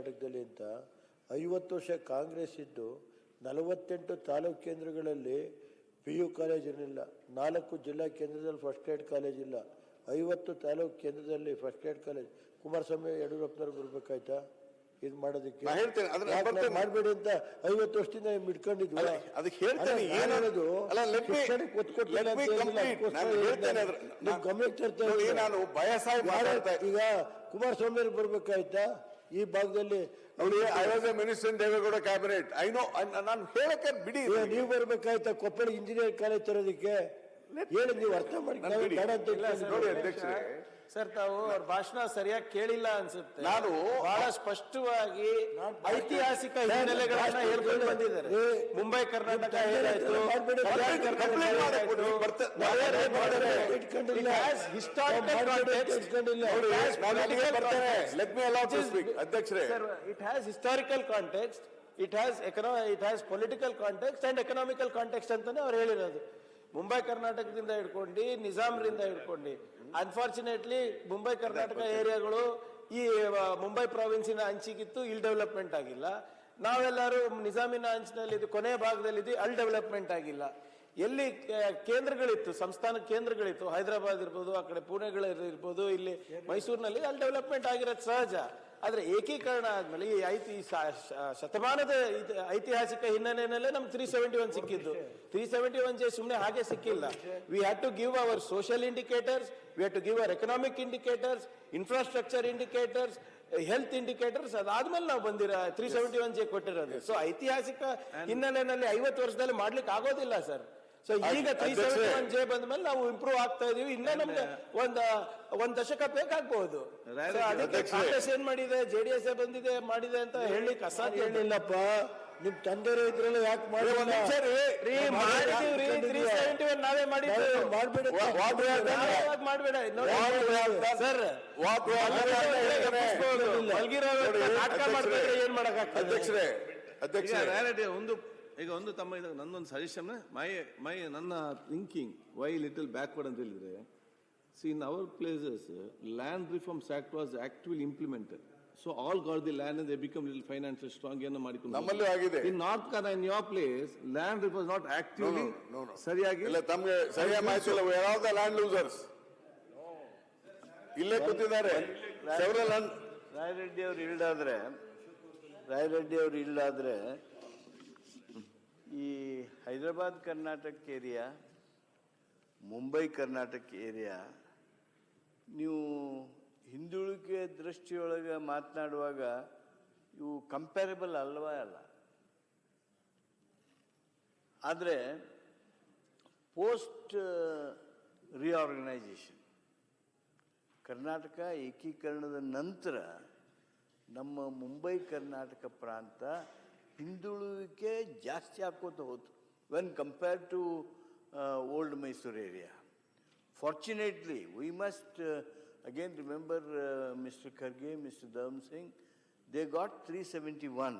ಕರ್ನಾಟಕದಲ್ಲಿ ಅಂತ ಐವತ್ತು ವರ್ಷ ಕಾಂಗ್ರೆಸ್ ಇದ್ದು ನಲವತ್ತೆಂಟು ತಾಲೂಕು ಕೇಂದ್ರಗಳಲ್ಲಿ ಪಿ ಯು ಕಾಲೇಜ್ ಇರಲಿಲ್ಲ. ನಾಲ್ಕು ಜಿಲ್ಲಾ ಕೇಂದ್ರದಲ್ಲಿ ಫಸ್ಟ್ ಏಡ್ ಕಾಲೇಜ್ ಇಲ್ಲ. ಐವತ್ತು ತಾಲೂಕು ಕೇಂದ್ರದಲ್ಲಿ ಫಸ್ಟ್ ಏಡ್ ಕಾಲೇಜ್. ಕುಮಾರಸ್ವಾಮಿ ಯಡಿಯೂರಪ್ಪನವ್ರು ಬರ್ಬೇಕಾಯ್ತಾ? ಇದು ಮಾಡೋದಕ್ಕೆ? ಮಾಡಬೇಡಿ ಅಂತ ಐವತ್ತು ವರ್ಷದಿಂದ ಇಟ್ಕೊಂಡಿದ್ವಿ ಗಮನಿಸ್ತಾ ಅದಕ್ಕೆ ಗಮನಕ್ಕೆ ತರ್ತಾ ಈಗ ಕುಮಾರಸ್ವಾಮಿ ಅವ್ರಿಗೆ ಬರ್ಬೇಕಾಯ್ತಾ? ಈ ಭಾಗದಲ್ಲಿ I was a minister Devegowda cabinet I know ನಾನು ಹೇಳಕ್ಕೆ ಬಿಡಿ ನೀವು ಬರ್ಬೇಕಾಯ್ತಾ ಕೊಪ್ಪಳ ಇಂಜಿನಿಯರ್ ಕಾಲೇಜ್ ತರೋದಕ್ಕೆ? ಹೇಳಿ ನೀವು ಅರ್ಥ ಮಾಡಿ. ನೋಡಿ ಅಧ್ಯಕ್ಷರೇ ಸರ್ ತಾವು ಅವ್ರ ಭಾಷಣ ಸರಿಯಾಗಿ ಕೇಳಿಲ್ಲ ಅನ್ಸುತ್ತೆ. ನಾನು- ಬಹಳ ಸ್ಪಷ್ಟವಾಗಿ ಐತಿಹಾಸಿಕ ಹಿನ್ನೆಲೆಗಳನ್ನ ಹೇಳ್ಕೊಂಡು ಬಂದಿದ್ದಾರೆ. ಮುಂಬೈ ಕರ್ನಾಟಕ ಅಧ್ಯಕ್ಷರೇ. It has historical context it has economic it has political context and economical context ಅಂತಾನೆ ಅವ್ರು ಹೇಳಿರೋದು. ಮುಂಬೈ ಕರ್ನಾಟಕದಿಂದ ಹಿಡ್ಕೊಂಡು ನಿಜಾಮ್ರಿಂದ ಹಿಡ್ಕೊಂಡು. ಅನ್ಫಾರ್ಚುನೇಟ್ಲಿ ಮುಂಬೈ ಕರ್ನಾಟಕ ಏರಿಯಾಗಳು ಈ ಮುಂಬೈ ಪ್ರಾವಿನ್ಸಿನ ಅಂಚಿಗಿತ್ತು ಇಲ್ಲಿ ಡೆವಲಪ್ಮೆಂಟ್ ಆಗಿಲ್ಲ. ನಾವೆಲ್ಲರೂ ನಿಜಾಮಿನ ಅಂಚಿನಲ್ಲಿ ಇದು ಕೊನೆಯ ಭಾಗದಲ್ಲಿ ಇದು ಅಲ್ಲಿ ಡೆವಲಪ್ಮೆಂಟ್ ಆಗಿಲ್ಲ. ಎಲ್ಲಿ ಕೇಂದ್ರಗಳಿತ್ತು ಸಂಸ್ಥಾನ ಕೇಂದ್ರಗಳಿತ್ತು ಹೈದರಾಬಾದ್ ಇರ್ಬೋದು ಆ ಕಡೆ ಪುಣೆಗಳಿರ್ಬೋದು ಇಲ್ಲಿ ಮೈಸೂರಿನಲ್ಲಿ ಅಲ್ಲಿ ಡೆವಲಪ್ಮೆಂಟ್ ಆಗಿರೋದು ಸಹಜ. ಆದ್ರೆ ಏಕೀಕರಣ ಆದ್ಮೇಲೆ ಈ ಐತಿ ಶತಮಾನದ ಐತಿಹಾಸಿಕ ಹಿನ್ನೆಲೆಯಲ್ಲೇ ನಮ್ಗೆ ತ್ರೀ ಸೆವೆಂಟಿ ಒನ್ ಸಿಕ್ಕಿದ್ದು. ತ್ರೀ ಸೆವೆಂಟಿ ಒನ್ ಜೆ ಸುಮ್ಮನೆ ಹಾಗೆ ಸಿಕ್ಕಿಲ್ಲ. We had to give our social indicators we had to give our economic indicators infrastructure indicators health indicators ಅದಾದ್ಮೇಲೆ ನಾವು ಬಂದಿರ ತ್ರೀ ಸೆವೆಂಟಿ ಒನ್ ಜೆ ಕೊಟ್ಟಿರೋದು. ಸೊ ಐತಿಹಾಸಿಕ ಹಿನ್ನೆಲೆಯಲ್ಲಿ ಐವತ್ತು ವರ್ಷದಲ್ಲಿ ಮಾಡ್ಲಿಕ್ಕೆ ಆಗೋದಿಲ್ಲ ಸರ್ ಸೊ ಈಗ ತ್ರೀ ಸೆವೆಂಟಿ ಒನ್ ಜೆ ಬಂದ್ಮೇಲೆ ನಾವು ಇಂಪ್ರೂವ್ ಆಗ್ತಾ ಇದೀವಿ. ಇನ್ನ ನಮ್ಗೆ ಒಂದ್ ಒಂದ್ ದಶಕ ಬೇಕಾಗ್ಬಹುದು ಅದಕ್ಕೆ ಕಾಂಗ್ರೆಸ್ ಏನ್ ಮಾಡಿದೆ? ಜೆಡಿಎಸ್ ಬಂದಿದೆ ಮಾಡಿದೆ ಅಂತ ಹೇಳಲಿಕ್ಕೆ ಅಸಾಧ್ಯ ಹೇಳಿಲ್ಲಪ್ಪ ನಿಮ್ ತಂದೆಯವರು ಇದ್ರಲ್ಲ ಯಾಕೆ ನಾವೇ ಮಾಡಿದ್ವಿ ಅಧ್ಯಕ್ಷರೇ, ಅಧ್ಯಕ್ಷರೇ ಒಂದು ಈಗ ಒಂದು ತಮ್ಮ ಇದು ನನ್ನೊಂದು ಸಜೆಷನ್ ಮೈ ಮೈ ನನ್ನ ಥಿಂಕಿಂಗ್ ವೈ ಲಿಟಲ್ ಬ್ಯಾಕ್ವರ್ಡ್ ಅಂತ ಹೇಳಿದ್ರೆ see in our places land reforms act was actively implemented so all got the land they become little financial strong ಏನೋ ಮಾಡಿಕೊಂಡು ನಮ್ಮಲ್ಲೂ ಆಗಿದೆ. In north Karnataka in your place land reforms not actively. ಸರಿಯಾಗಿ ಇಲ್ಲ ತಮ್ಗೆ ಸರಿಯಾಗಿ ಮಾಹಿತಿ ಇಲ್ಲ. Where are the land losers ಇಲ್ಲೇ ಕೂತಿದ್ದಾರೆ. ಸೆವರಲ್ ರಾಯರೆಡ್ಡಿ ಅವ್ರು ರಾಯ್ ರೆಡ್ಡಿ ಅವ್ರು ಇಲ್ದಾದ್ರೆ ಈ ಹೈದರಾಬಾದ್ ಕರ್ನಾಟಕ ಏರಿಯಾ, ಮುಂಬೈ ಕರ್ನಾಟಕ ಏರಿಯಾ, ನೀವು ಹಿಂದುಳಿಕೆ ದೃಷ್ಟಿಯೊಳಗೆ ಮಾತನಾಡುವಾಗ ಇವು ಕಂಪ್ಯಾರಿಬಲ್ ಅಲ್ವಾ ಅಲ್ಲ. ಆದರೆ ಪೋಸ್ಟ್ ರಿಆರ್ಗನೈಸೇಷನ್ ಕರ್ನಾಟಕ ಏಕೀಕರಣದ ನಂತರ ನಮ್ಮ ಮುಂಬೈ ಕರ್ನಾಟಕ ಪ್ರಾಂತ ಹಿಂದುಳುವಿಕೆ ಜಾಸ್ತಿ ಆಗ್ಕೋತ ಹೋತು. When compare to old Mysuru area fortunately we must again remember mister Kharge mister Dharam Singh they got three seventy one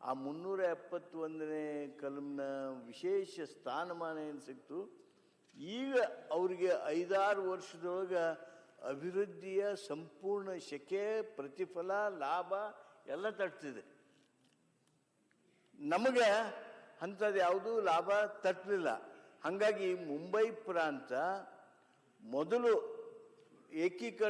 ಆ ಮುನ್ನೂರ ಎಪ್ಪತ್ತೊಂದನೇ ಕಲಮ್ನ ವಿಶೇಷ ಸ್ಥಾನಮಾನ ಏನು ಸಿಕ್ತು? ಈಗ ಅವರಿಗೆ ಐದಾರು ವರ್ಷದೊಳಗೆ ಅಭಿವೃದ್ಧಿಯ ಸಂಪೂರ್ಣ ಶಕೆ, ಪ್ರತಿಫಲ, ಲಾಭ ಎಲ್ಲ ತಟ್ತಿದೆ. ನಮಗೆ ಅಂಥದ್ದು ಯಾವುದೂ ಲಾಭ ತಟ್ಟಲಿಲ್ಲ. ಹಾಗಾಗಿ ಮುಂಬೈ ಪ್ರಾಂತ ಮೊದಲು ಏಕೀಕರಣ